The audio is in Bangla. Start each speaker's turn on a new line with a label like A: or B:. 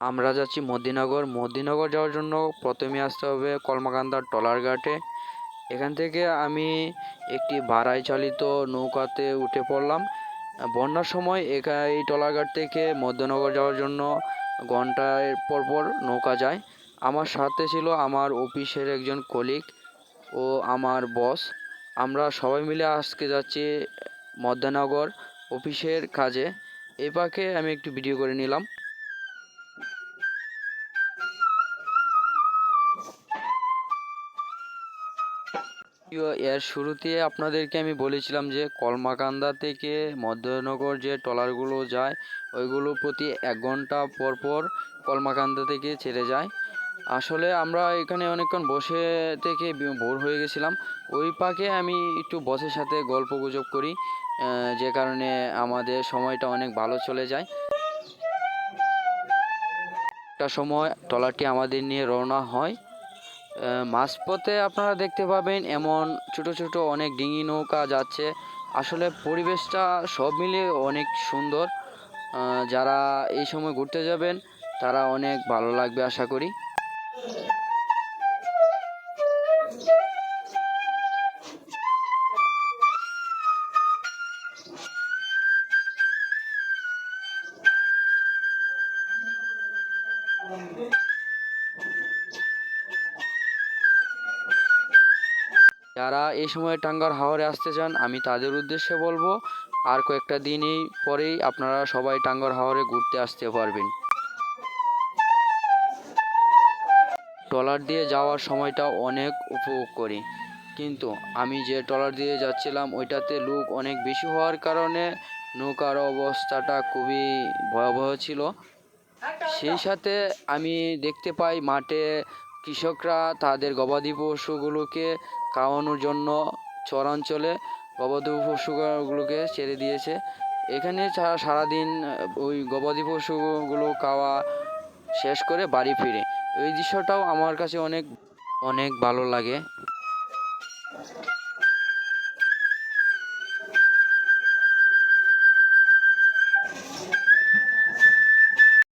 A: আমরা যাচ্ছি মদিনগর। মদিনগর যাওয়ার জন্য প্রথমে আসতে হবে কলমাকান্দার টলার ঘাটে। এখান থেকে আমি একটি ভাড়ায় চালিত নৌকাতে উঠে পড়লাম। বন্যার সময় একা এই টলারঘাট থেকে মধ্যনগর যাওয়ার জন্য ঘন্টায় পর পর নৌকা যায়। আমার সাথে ছিল আমার অফিসের একজন কলিগ ও আমার বস আমরা সবাই মিলে আজকে যাচ্ছি মধ্যনগর অফিসের কাজে। এ পাকে আমি একটু ভিডিও করে নিলাম। এর শুরুতে আপনাদেরকে আমি বলেছিলাম যে কলমাকান্দা থেকে মধ্যনগর যে ট্রলারগুলো যায় ওইগুলো প্রতি এক ঘণ্টা পর পর কলমাকান্দা থেকে ছেড়ে যায়। আসলে আমরা এখানে অনেকক্ষণ বসে থেকে বোর হয়ে গেছিলাম। ওই পাকে আমি একটু বসের সাথে গল্প গুজব করি যে কারণে আমাদের সময়টা অনেক ভালো চলে যায়। একটা সময় ট্রলারটি আমাদের নিয়ে রওনা হয়। মাঝপথে আপনারা দেখতে পাবেন এমন ছোট ছোট অনেক ডিঙি নৌকা যাচ্ছে। আসলে পরিবেশটা সব মিলিয়ে অনেক সুন্দর। যারা এই সময় ঘুরতে যাবেন, তারা অনেক ভালো লাগবে আশা করি। যারা এই সময় টাঙ্গার হাওরে আসতে চান, আমি তাদের উদ্দেশ্যে বলব, আর কয়েকটা দিনই পরেই আপনারা সবাই টাঙ্গার হাওরে ঘুরতে আসতে পারবেন। ট্রলার দিয়ে যাওয়ার সময়টা অনেক উপভোগ করি। কিন্তু আমি যে ট্রলার দিয়ে যাচ্ছিলাম, ওইটাতে লোক অনেক বেশি হওয়ার কারণে নৌকার অবস্থাটা খুবই ভয়াবহ ছিল। সেই সাথে আমি দেখতে পাই মাঠে কৃষকরা তাদের গবাদি পশুগুলোকে খাওয়ানোর জন্য চরাঞ্চলে গবাদি পশুগুলোকে ছেড়ে দিয়েছে। এখানে সারাদিন ওই গবাদি পশুগুলো খাওয়া শেষ করে বাড়ি ফিরে। এই দৃশ্যটাও আমার কাছে অনেক অনেক ভালো লাগে।